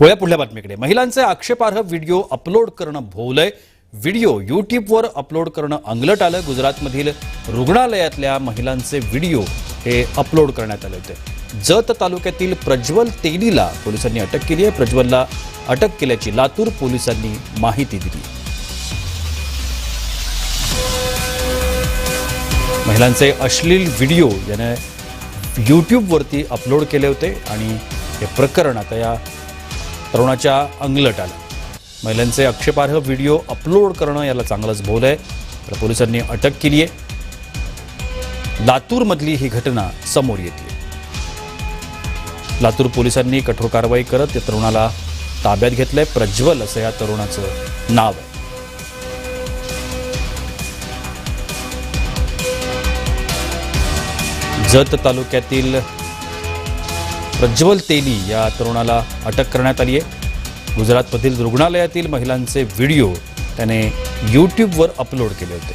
वळ्या पुढल्या बातमीकडे. महिलांचे आक्षेपार्ह व्हिडिओ अपलोड करणं भोवलंय. व्हिडिओ युट्यूबवर अपलोड करणं अंगलट आलं. गुजरातमधील रुग्णालयातल्या महिलांचे व्हिडिओ हे अपलोड करण्यात आले होते. जत तालुक्यातील प्रज्वल तेलीला पोलिसांनी अटक केली आहे. प्रज्वलला अटक केल्याची लातूर पोलिसांनी माहिती दिली. महिलांचे अश्लील व्हिडिओ याने यूट्यूबवरती अपलोड केले होते आणि हे प्रकरण आता या तरुणाच्या अंगलट आलं महिलांचे आक्षेपार्ह व्हिडिओ अपलोड करणं याला चांगलंच भोवलं आहे. तर पोलिसांनी अटक केली आहे लातूरमधली ही घटना समोर येते लातूर पोलिसांनी कठोर कारवाई करत या तरुणाला ताब्यात घेतलंय. प्रज्वल असं या तरुणाचं नाव आहे. जत तालुक्यातील प्रज्वल तेली या तरुणाला अटक करण्यात आली आहे. गुजरातमधील रुग्णालयातील महिलांचे व्हिडिओ त्याने यूट्यूबवर अपलोड केले होते.